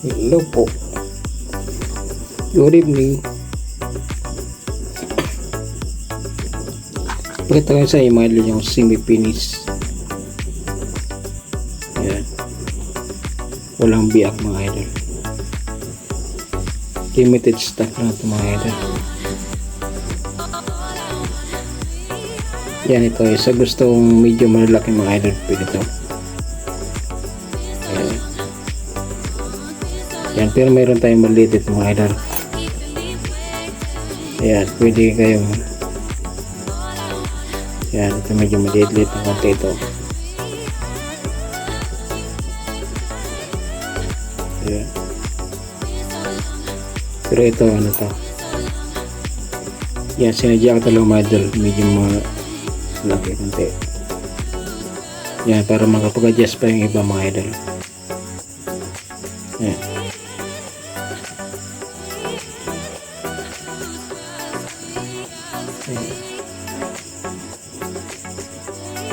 Hello po. Good evening. Pakita ko sa inyo yung semi-finish. Ayan. Walang biyak mga idol. Limited stock lang ito mga idol. Yan ito. Sa gustong medyo malalaki mga idol. Pwede ito. Yan, pero mayroon tayong maliit ito mga idol. Ayan, pwede kayong yan, ito medyo maliit-liit ng konti ito. Ayan. Pero ito, ano to? Yan, sinadya ko talagang mga idol. Medyo malaki konti. Yan, para makapag-adjust pa yung iba mga idol. Yan.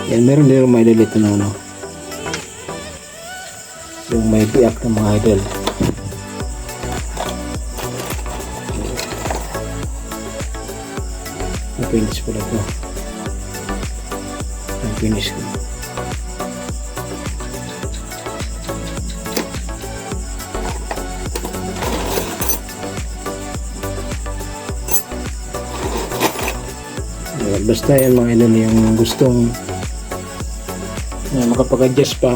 Yan, meron din mga idol ito na ano. Yung may biyak ng mga idol. Ang finish pala ito. Ang finish ko. Basta yan mga idol yung gustong na makapag-adjust pa.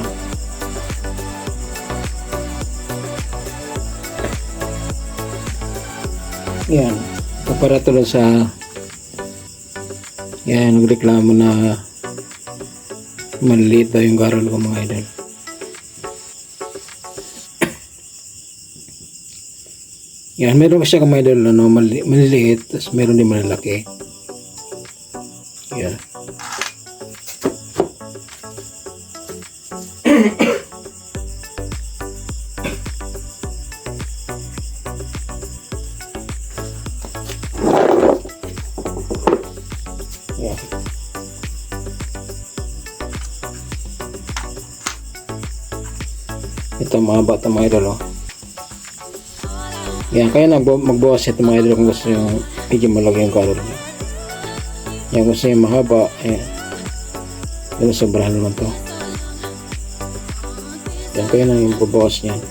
Yan para tulad sa yan nagreklamo na maliliit daw yung garol ko mga idol. Yan meron siya mga idol ano, mali- maliliit tapos meron din malalaki. Yan. Ito mga bata mga idol oh. Yan, kaya nag magbawas ito mga idol kung gusto yung medyo malaki yung color niya. Yan gusto yung mahaba, ayan. Pero sobrahan naman to. Yan, kaya na yung babawas niyan.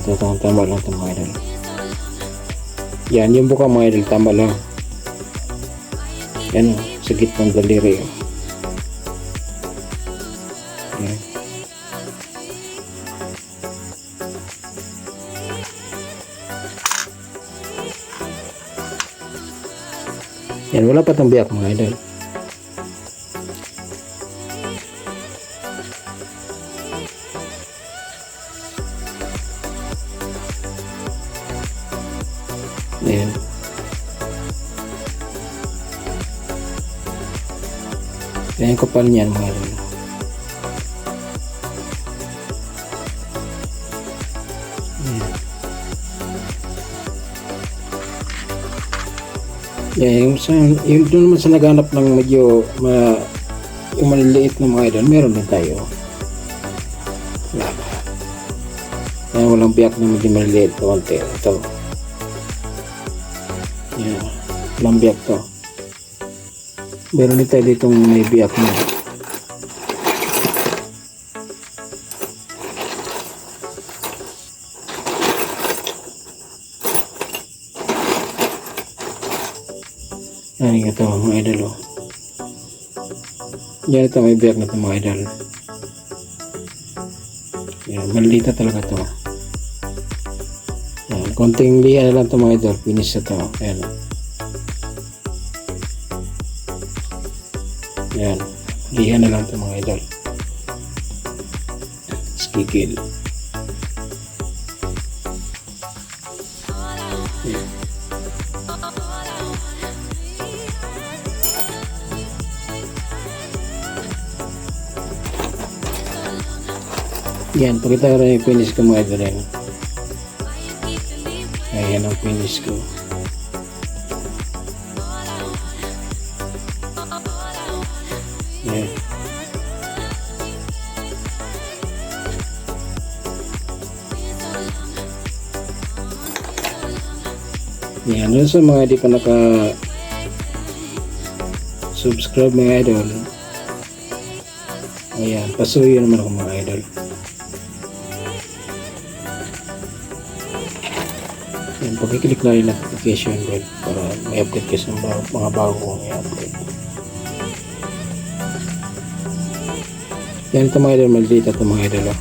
Ito, ito, tama lang ito mga idol. Yan, yung buka mga idol, tama lang. Yan, sa gitnang daliri. oh. Yan. Yan, wala pa itong biyak mga idol. Ayan yung kapal niyan mga idol. Ayan. Yan, yung, sa, yung doon naman sa naghanap ng medyo ma, yung maliliit na mga idol, meron din tayo. Yan. Yan, walang biyak na medyo maliliit. Konti. Ito. Yan. Walang biyak to. Meron din tayo ditong may biyak na. Yan ito mga idol oh. Yan ito may biyak na ito mga idol. Yan, malita talaga to. Yan, konting liya na lang ito mga idol. Finish na to. Ayan. Yan. Liha na lang ito mga idol. Skikil. Yan. Yan, pakita ko rin yung finish ko mga idol. Yan. Ayan ang finish ko. Yan, dun sa mga di pa naka subscribe mga idol. Ayan, pasuyo naman ako mga idol. Yan, pagkiklik na rin notification bell para may update kayo sa mga, mga bago kong i-update. Yan ito mga idol, maliit ito mga idol. Oh.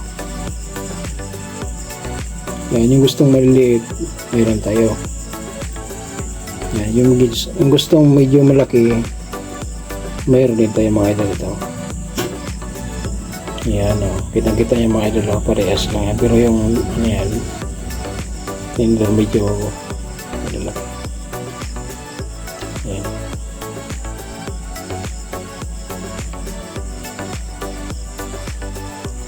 Yan, yung gustong maliliit, mayroon tayo. Yung, yung gustong medyo malaki, mayroon din tayo mga idol ito. Yan o, oh. kitang kita yung mga idol oh, parehas lang yan. Pero yung ano yan, hindi medyo ano lang. Yan.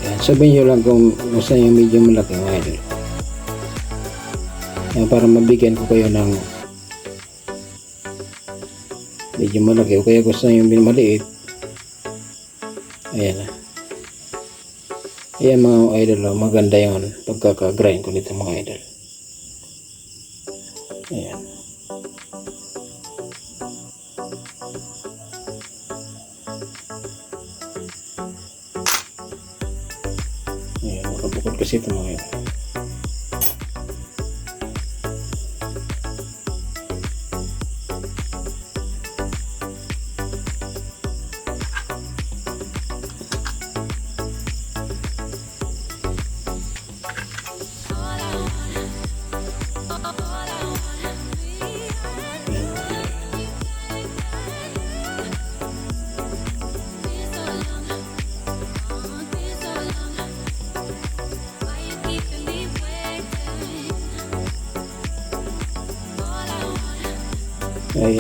Yan, sabihin nyo lang kung gusto yung medyo malaki mga idol. Yan, para mabigyan ko kayo ng medyo malaki. O kaya gusto nyo yung maliit. Ayan. Ayan mga idol oh, maganda yun. Pagkaka-grind ko nito mga idol. Ayan. Ayan makabukod kasi ito mga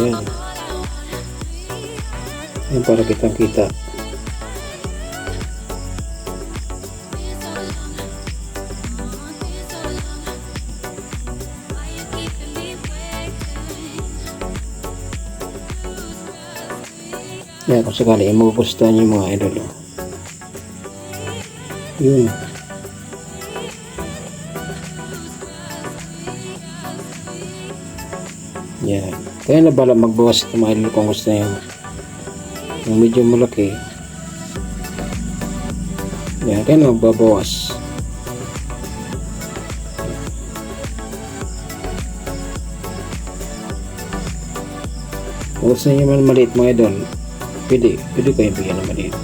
Ayan. Ayan para kitang kita. Yan kung sakali magugustuhan niyo yung mga idol. oh. Yun. Yan. Kaya na bala magbawas ito mga idol kung gusto niyo. Yung medyo malaki. Yan. Kaya na magbabawas. Kung gusto niyo man maliit mga idol, pwede, pwede kayo bigyan ng maliit.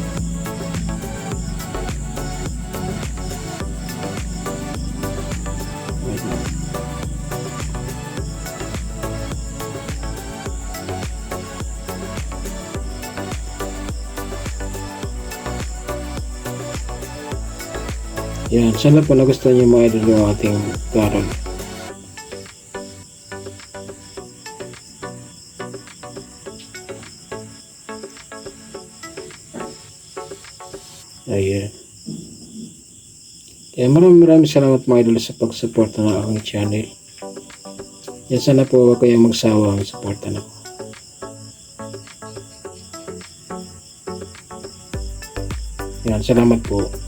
Yan, sana po nagustuhan niyo mga idol yung ating carol. Ayan. Kaya maraming maraming salamat mga idol sa pag-support ng aking channel. Yan sana po huwag kayong magsawa ang supportan ako. Yan, salamat po.